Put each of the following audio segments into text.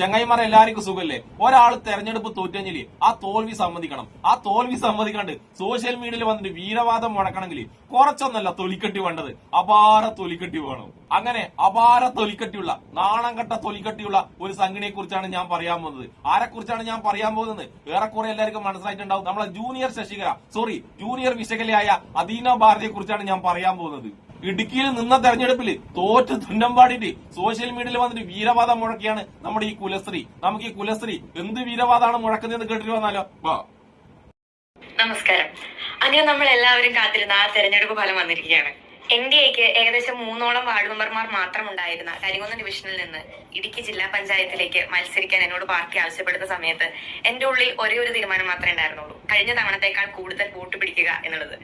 ചെങ്ങായിമാരെ എല്ലാവർക്കും സുഖല്ലേ? ഒരാൾ തെരഞ്ഞെടുപ്പ് തോറ്റെങ്കിൽ ആ തോൽവി സമ്മതിക്കണം. ആ തോൽവി സമ്മതിക്കാണ്ട് സോഷ്യൽ മീഡിയയിൽ വന്നിട്ട് വീരവാദം മുടക്കണമെങ്കിൽ കുറച്ചൊന്നല്ല തൊലിക്കെട്ടി വേണ്ടത്. അപാര തൊലിക്കെട്ടി വേണം. അങ്ങനെ അപാര തൊലിക്കെട്ടിയുള്ള നാണം കെട്ട തൊലിക്കട്ടിയുള്ള ഒരു സംഘടനയെ കുറിച്ചാണ് ഞാൻ പറയാൻ പോകുന്നത്. ആരെ കുറിച്ചാണ് ഞാൻ പറയാൻ പോകുന്നത്? ഏറെക്കുറെ എല്ലാവർക്കും മനസ്സിലായിട്ടുണ്ടാവും. നമ്മളെ ജൂനിയർ ശശികല സോറി ജൂനിയർ വിശകലയായ അദീന ഭാരതിയെ കുറിച്ചാണ് ഞാൻ പറയാൻ പോകുന്നത്. ഇടുക്കിയിൽ നിന്ന തെരഞ്ഞെടുപ്പിൽ തോറ്റ് തുന്നം പാടിയിട്ട് സോഷ്യൽ മീഡിയയിൽ വന്നിട്ട് വീരവാദം മുഴക്കിയാണ് നമ്മുടെ ഈ കുലശ്രീ. നമുക്ക് ഈ കുലശ്രീ എന്ത് വീരവാദമാണ് മുഴക്കുന്നതെന്ന് കേട്ടിട്ട് വന്നാലോ? നമസ്കാരം. അങ്ങനെ നമ്മൾ എല്ലാവരും കാത്തിരുന്ന ആ തെരഞ്ഞെടുപ്പ് ഫലം വന്നിരിക്കുകയാണ്. എൻ ഡി എക്ക് ഏകദേശം മൂന്നോളം വാർഡ് മെമ്പർമാർ മാത്രം ഉണ്ടായിരുന്ന കരികുന്ന ഡിവിഷനിൽ നിന്ന് ഇടുക്കി ജില്ലാ പഞ്ചായത്തിലേക്ക് മത്സരിക്കാൻ എന്നോട് പാർട്ടി ആവശ്യപ്പെടുന്ന സമയത്ത് എന്റെ ഉള്ളിൽ ഒരേ ഒരു തീരുമാനം മാത്രമേ ഉണ്ടായിരുന്നുള്ളൂ. കഴിഞ്ഞ തവണത്തേക്കാൾ കൂടുതൽ വോട്ട് പിടിക്കുക എന്നുള്ളത്.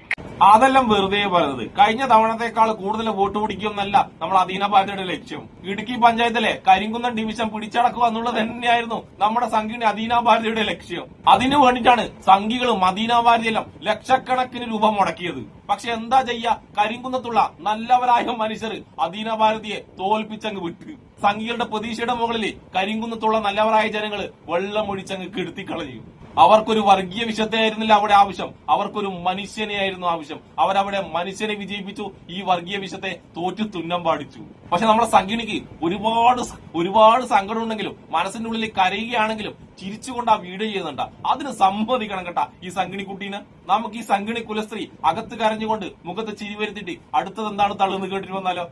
അതെല്ലാം വെറുതെ പറയുന്നത് കഴിഞ്ഞ തവണത്തെക്കാൾ കൂടുതൽ വോട്ട് പിടിക്കുമെന്നല്ല നമ്മൾ അധീന പാർട്ടിയുടെ ലക്ഷ്യം. ഇടുക്കി പഞ്ചായത്തിലെ കരിങ്കുന്നം ഡിവിഷൻ പിടിച്ചടക്കുക എന്നുള്ളത് തന്നെയായിരുന്നു നമ്മുടെ സംഘിയുടെ അധീന ഭാരതിയുടെ ലക്ഷ്യം. അതിനു വേണ്ടിയിട്ടാണ് സംഘികളും അധീന ഭാരതിയെല്ലാം ലക്ഷക്കണക്കിന് രൂപ മുടക്കിയത്. പക്ഷെ എന്താ ചെയ്യ? കരിങ്കുന്നത്തുള്ള നല്ലവരായ മനുഷ്യർ അധീന ഭാരതിയെ തോൽപ്പിച്ചങ്ങ് വിട്ട്. സംഘികളുടെ പ്രതീക്ഷയുടെ മുകളിൽ കരിങ്കുന്നത്തുള്ള നല്ലവരായ ജനങ്ങൾ വെള്ളമൊഴിച്ചങ്ങ് കെടുത്തിക്കളഞ്ഞു. അവർക്കൊരു വർഗീയ വിഷയത്തെയായിരുന്നില്ല അവിടെ ആവശ്യം. അവർക്കൊരു മനുഷ്യനെയായിരുന്നു ആവശ്യം. അവരവിടെ മനുഷ്യനെ വിജയിപ്പിച്ചു. ഈ വർഗീയ വിഷയത്തെ തോറ്റു തുന്നം പാടിച്ചു. പക്ഷെ നമ്മുടെ സംഘിണിക്ക് ഒരുപാട് ഒരുപാട് സങ്കടം ഉണ്ടെങ്കിലും മനസ്സിന്റെ ഉള്ളിൽ കരയുകയാണെങ്കിലും ചിരിച്ചുകൊണ്ട് ആ വീഡിയോ ചെയ്യുന്നുണ്ട. അതിന് സമ്മതിക്കണം കേട്ടാ ഈ സംഘിണി കുട്ടീനെ നമുക്ക് ഈ സംഘിണി കുലസ്ത്രീ അകത്ത് കരഞ്ഞുകൊണ്ട് മുഖത്ത് ചിരി വരുത്തിട്ട് അടുത്തത് എന്താണ് തള്ളുന്ന് കേട്ടിട്ട് വന്നാലോ?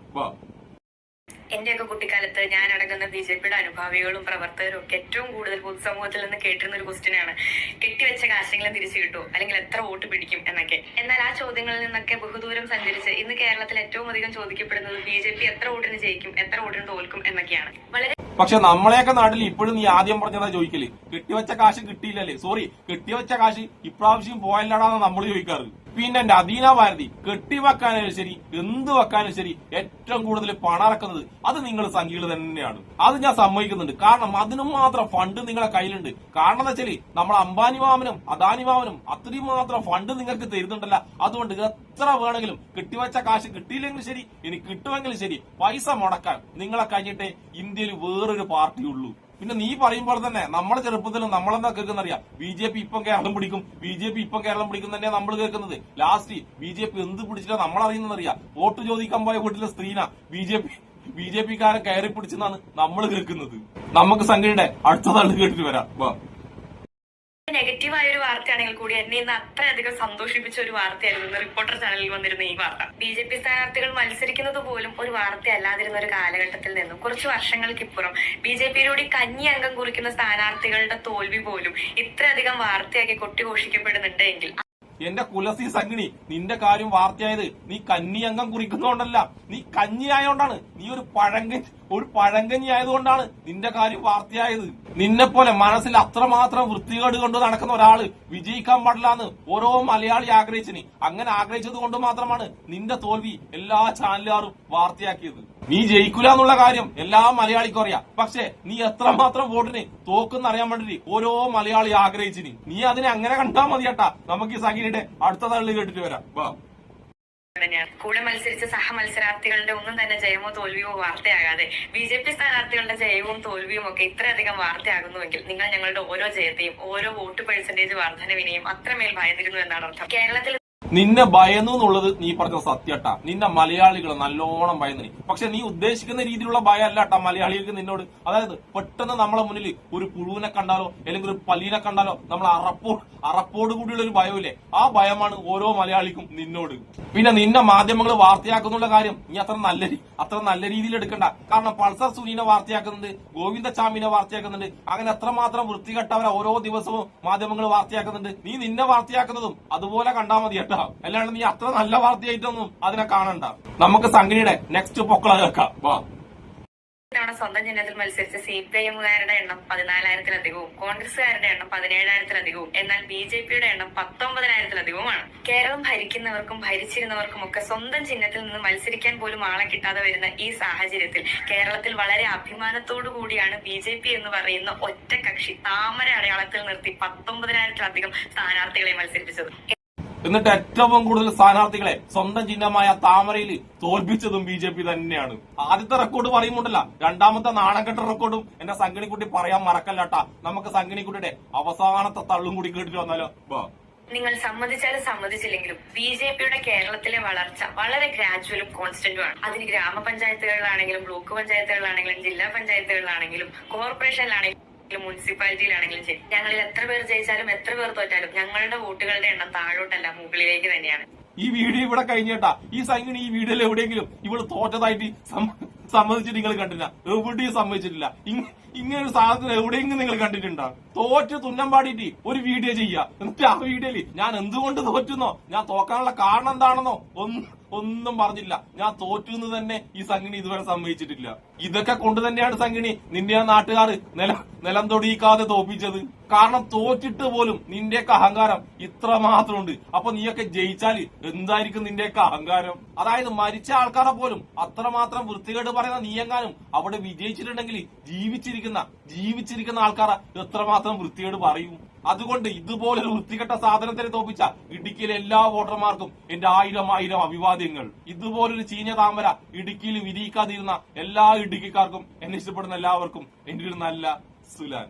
എന്റെയൊക്കെ കുട്ടിക്കാലത്ത് ഞാൻ അടങ്ങുന്ന ബി ജെ പിയുടെ അനുഭാവികളും പ്രവർത്തകരും ഒക്കെ ഏറ്റവും കൂടുതൽ പൊതുസമൂഹത്തിൽ നിന്ന് കേട്ടിരുന്ന ഒരു ക്വസ്റ്റ്യൻ ആണ്. കെട്ടിവെച്ച കാശെങ്കിലും തിരിച്ചു കിട്ടുമോ അല്ലെങ്കിൽ എത്ര വോട്ട് പിടിക്കും എന്നൊക്കെ. എന്നാൽ ആ ചോദ്യങ്ങളിൽ നിന്നൊക്കെ ബഹുദൂരം സഞ്ചരിച്ച് ഇന്ന് കേരളത്തിൽ ഏറ്റവും അധികം ചോദിക്കപ്പെടുന്നത് ബി ജെ പി എത്ര വോട്ടിന് ജയിക്കും? എത്ര വോട്ടിന് തോൽക്കും എന്നൊക്കെയാണ്. വളരെ പക്ഷെ നമ്മളെയൊക്കെ നാട്ടിൽ ഇപ്പോഴും നീ ആദ്യം പറഞ്ഞതാ ചോദിക്കൽ. കെട്ടിവെച്ച കാശ് കിട്ടിയില്ലല്ലേ? സോറി കെട്ടിവെച്ച കാശ് ഇപ്രാവശ്യം പോയല്ലടാന്ന് നമ്മൾ ചോദിക്കാറ്. പിന്നെ എന്റെ ഭാരതി കെട്ടിവെക്കാനും ശരി എന്ത് വെക്കാനും ശരി ഏറ്റവും കൂടുതൽ പണം അത് നിങ്ങൾ സംഖ്യകൾ തന്നെയാണ്. അത് ഞാൻ സമ്മതിക്കുന്നുണ്ട്. കാരണം അതിനും മാത്രം ഫണ്ട് നിങ്ങളുടെ കയ്യിലുണ്ട്. കാരണം എന്താ വെച്ചാൽ നമ്മൾ അംബാനി മാമനും അദാനി മാമനും അത്രയും മാത്രം ഫണ്ട് നിങ്ങൾക്ക് തരുന്നുണ്ടല്ല. അതുകൊണ്ട് എത്ര വേണമെങ്കിലും കെട്ടിവെച്ച കാശ് കിട്ടിയില്ലെങ്കിലും ശരി ഇനി കിട്ടുമെങ്കിലും ശരി പൈസ മുടക്കാൻ നിങ്ങളെ കഴിഞ്ഞിട്ടേ ഇന്ത്യയിൽ വേറൊരു പാർട്ടിയുള്ളൂ. പിന്നെ നീ പറയുമ്പോൾ തന്നെ നമ്മളെ ചെറുപ്പത്തിൽ നമ്മളെന്താ കേൾക്കുന്നറിയാം ബി ജെ പി ഇപ്പം കേരളം പിടിക്കും. ബി ജെ പി ഇപ്പം കേരളം പിടിക്കും തന്നെ നമ്മൾ കേൾക്കുന്നത്. ലാസ്റ്റ് ബി ജെ പി എന്ത് പിടിച്ചില്ല നമ്മൾ അറിയുന്നറിയാം വോട്ട് ചോദിക്കാൻ പോയ വീട്ടിലെ സ്ത്രീന B J P. B J പിക്കാരെ കയറി പിടിച്ചെന്നാണ് നമ്മൾ കേൾക്കുന്നത്. നമുക്ക് സംഘടന അടുത്ത തള്ളു കേട്ടിട്ട് വരാം. നെഗറ്റീവായ ഒരു വാർത്തയാണെങ്കിൽ കൂടി എന്നെ ഇന്ന് അത്രയധികം സന്തോഷിപ്പിച്ച ഒരു വാർത്തയായിരുന്നു. റിപ്പോർട്ടർ ചാനലിൽ വന്നിരുന്ന ഈ വാർത്ത. ബി ജെ പി സ്ഥാനാർത്ഥികൾ മത്സരിക്കുന്നത് പോലും ഒരു വാർത്തയല്ലാതിരുന്ന ഒരു കാലഘട്ടത്തിൽ നിന്നും കുറച്ച് വർഷങ്ങൾക്കിപ്പുറം ബി ജെ പിയിലൂടെ കഞ്ഞി അംഗം കുറിക്കുന്ന സ്ഥാനാർത്ഥികളുടെ തോൽവി പോലും ഇത്രയധികം വാർത്തയാക്കി കൊട്ടിഘോഷിക്കപ്പെടുന്നുണ്ട് എങ്കിൽ എന്റെ കുലസി സംഗിണി നിന്റെ കാര്യം വാർത്തയായത് നീ കന്നി അംഗം കുറിക്കുന്നതുകൊണ്ടല്ല നീ കഞ്ഞി ആയതുകൊണ്ടാണ് നീ ഒരു പഴങ്കൻ ഒരു പഴങ്കഞ്ഞി ആയതുകൊണ്ടാണ് നിന്റെ കാര്യം വാർത്തയായത്. നിന്നെ പോലെ മനസ്സിൽ അത്രമാത്രം വൃത്തികേട് കൊണ്ട് നടക്കുന്ന ഒരാൾ വിജയിക്കാൻ പാടില്ലാന്ന് ഓരോ മലയാളി ആഗ്രഹിച്ചിന്. അങ്ങനെ ആഗ്രഹിച്ചത് കൊണ്ട് മാത്രമാണ് നിന്റെ തോൽവി എല്ലാ ചാനലുകാരും വാർത്തയാക്കിയത്. നീ ജയിക്കൂല എന്നുള്ള കാര്യം എല്ലാ മലയാളിക്കും അറിയാം. പക്ഷെ നീ എത്രമാത്രം വോട്ടിന് തോക്കുന്നറിയാൻ അറിയാൻ ഓരോ മലയാളി ആഗ്രഹിച്ചിന്. നീ അതിനെ അങ്ങനെ കണ്ടാൽ മതി കേട്ടാ നമുക്ക് ഈ സംഗീതയുടെ അടുത്ത തള്ളി കേട്ടിട്ട് വരാം. വാ. കൂടെ മത്സരിച്ച സഹ മത്സരാർത്ഥികളുടെ ഒന്നും തന്നെ ജയമോ തോൽവിയോ വാർത്തയാകാതെ ബി ജെ പി സ്ഥാനാർത്ഥികളുടെ ജയവും തോൽവിയും ഒക്കെ ഇത്രയധികം വാർത്തയാകുന്നുവെങ്കിൽ നിങ്ങൾ ഞങ്ങളുടെ ഓരോ ജയത്തെയും ഓരോ വോട്ട് പെർസെന്റേജ് വർധനവിനെയും അത്രമേൽ ഭയന്നിരുന്നു എന്നാണ് അർത്ഥം. കേരളത്തിൽ നിന്നെ ഭയന്നു എന്നുള്ളത് നീ പറഞ്ഞ സത്യട്ടാ. നിന്നെ മലയാളികൾ നല്ലോണം ഭയന്നു പക്ഷെ നീ ഉദ്ദേശിക്കുന്ന രീതിയിലുള്ള ഭയം അല്ലാട്ടാ മലയാളികൾക്ക് നിന്നോട്. അതായത് പെട്ടെന്ന് നമ്മളെ മുന്നിൽ ഒരു പുഴുവിനെ കണ്ടാലോ അല്ലെങ്കിൽ ഒരു പല്ലീനെ കണ്ടാലോ നമ്മൾ അറപ്പോ അറപ്പോട് കൂടിയുള്ള ഒരു ഭയമില്ലേ? ആ ഭയമാണ് ഓരോ മലയാളിക്കും നിന്നോട്. പിന്നെ നിന്നെ മാധ്യമങ്ങൾ വാർത്തയാക്കുന്നുള്ള കാര്യം നീ അത്ര നല്ല അത്ര നല്ല രീതിയിൽ എടുക്കണ്ട. കാരണം പൾസർ സുനീനെ വാർത്തയാക്കുന്നുണ്ട് ഗോവിന്ദചാമിനെ വാർത്തയാക്കുന്നുണ്ട്. അങ്ങനെ എത്രമാത്രം വൃത്തികെട്ടവരെ ഓരോ ദിവസവും മാധ്യമങ്ങൾ വാർത്തയാക്കുന്നുണ്ട്. നീ നിന്നെ വാർത്തയാക്കുന്നതും അതുപോലെ കണ്ടാൽ മതി കേട്ടോ അല്ലാണ്ട് നീ അത്ര നല്ല വാർത്തയായിട്ടൊന്നും അതിനെ കാണണ്ട. നമുക്ക് സംഗീടെ നെക്സ്റ്റ് പൊക്കള കേൾക്കാം. വാ. സ്വന്തം ചിഹ്നത്തിൽ മത്സരിച്ച സി പി ഐ എമ്മുകാരുടെ എണ്ണം പതിനാലായിരത്തിലധികവും കോൺഗ്രസുകാരുടെ എണ്ണം പതിനേഴായിരത്തിലധികവും എന്നാൽ ബി ജെ പിയുടെ എണ്ണം പത്തൊമ്പതിനായിരത്തിലധികവുമാണ്. കേരളം ഭരിക്കുന്നവർക്കും ഭരിച്ചിരുന്നവർക്കും ഒക്കെ സ്വന്തം ചിഹ്നത്തിൽ നിന്ന് മത്സരിക്കാൻ പോലും ആളെ കിട്ടാതെ വരുന്ന ഈ സാഹചര്യത്തിൽ കേരളത്തിൽ വളരെ അഭിമാനത്തോടു കൂടിയാണ് ബി ജെ പി എന്ന് പറയുന്ന ഒറ്റ കക്ഷി താമര അടയാളത്തിൽ നിർത്തി പത്തൊമ്പതിനായിരത്തിലധികം സ്ഥാനാർത്ഥികളെ മത്സരിപ്പിച്ചത്. എന്നിട്ട് ഏറ്റവും കൂടുതൽ സ്ഥാനാർത്ഥികളെ സ്വന്തം ചിഹ്നമായ താമരയിൽ തോൽപ്പിച്ചതും ബി ജെ പി തന്നെയാണ്. ആദ്യത്തെ റെക്കോർഡ് പറയുമുണ്ടല്ല രണ്ടാമത്തെ നാണക്കെട്ട റെക്കോർഡും എന്റെ സംഗണിക്കുട്ടി പറയാൻ മറക്കല്ലട്ടാ. നമുക്ക് സംഗണിക്കുട്ടിയുടെ അവസാനത്തെ തള്ളും കൂടി കേട്ടിട്ട് വന്നാലോ? നിങ്ങൾ സമ്മതിച്ചാലും സമ്മതിച്ചില്ലെങ്കിലും ബി ജെ പിയുടെ കേരളത്തിലെ വളർച്ച വളരെ ഗ്രാജുവലും കോൺസ്റ്റന്റും ആണ്. അതിന് ഗ്രാമപഞ്ചായത്തുകളിലാണെങ്കിലും ബ്ലോക്ക് പഞ്ചായത്തുകളിലാണെങ്കിലും ജില്ലാ പഞ്ചായത്തുകളിലാണെങ്കിലും കോർപ്പറേഷനിലാണെങ്കിലും മുനിസിപ്പാലിറ്റിയിലാണെങ്കിലും ശരി. ഞങ്ങളിൽ എത്ര പേർ ജയിച്ചാലും എത്ര പേർ തോറ്റാലും ഞങ്ങളുടെ വോട്ടുകളുടെ എണ്ണം താഴോട്ടല്ല മുകളിലേക്ക് തന്നെയാണ്. ഈ വീഡിയോ ഇവിടെ കഴിഞ്ഞേട്ടാ. ഈ സൈനികൻ ഈ വീഡിയോയിൽ എവിടെയെങ്കിലും ഇവൾ തോറ്റതായിട്ട് സമ്മ- സമ്മതിച്ചിട്ട് നിങ്ങൾ കണ്ടില്ല എവിടെയും സമ്മതിച്ചിട്ടില്ല. ഇങ്ങനെ ഒരു സാധനം എവിടെയെങ്കിലും നിങ്ങൾ കണ്ടിട്ടുണ്ടോ? തോറ്റ് തുന്നം പാടിയിട്ട് ഒരു വീഡിയോ ചെയ്യുക. എന്നിട്ട് ആ വീഡിയോയിൽ ഞാൻ എന്തുകൊണ്ട് തോറ്റുന്നോ? ഞാൻ തോക്കാനുള്ള കാരണം എന്താണെന്നോ ഒന്നും ഒന്നും പറഞ്ഞില്ല ഞാൻ തോറ്റു എന്ന് തന്നെ ഈ സംഘടന ഇതുവരെ സമ്മതിച്ചിട്ടില്ല. ഇതൊക്കെ കൊണ്ട് തന്നെയാണ് സംഗിണി നിന്റെ ആ നാട്ടുകാർ നില നിലം തൊടിയിക്കാതെ തോപ്പിച്ചത്. കാരണം തോറ്റിട്ട് പോലും നിന്റെയൊക്കെ അഹങ്കാരം ഇത്ര മാത്രമുണ്ട് അപ്പൊ നീയൊക്കെ ജയിച്ചാൽ എന്തായിരിക്കും നിന്റെയൊക്കെ അഹങ്കാരം? അതായത് മരിച്ച ആൾക്കാരെ പോലും അത്രമാത്രം വൃത്തികേട് പറയുന്ന നീയെങ്ങാനും അവിടെ വിജയിച്ചിട്ടുണ്ടെങ്കിൽ ജീവിച്ചിരിക്കുന്ന ജീവിച്ചിരിക്കുന്ന ആൾക്കാരെ എത്രമാത്രം വൃത്തികേട് പറയും? അതുകൊണ്ട് ഇതുപോലൊരു വൃത്തികെട്ട സാധനത്തിനെ തോപ്പിച്ച ഇടുക്കിയിലെ എല്ലാ വോട്ടർമാർക്കും എന്റെ ആയിരം ആയിരം അഭിവാദ്യങ്ങൾ. ഇതുപോലൊരു ചീഞ്ഞ താമര ഇടുക്കിയിൽ വിരിയിക്കാതിരുന്ന എല്ലാ ഇടുക്കിക്കാർക്കും എന്നെ ഇഷ്ടപ്പെടുന്ന എല്ലാവർക്കും എന്റെ ഒരു നല്ല സുലാൻ.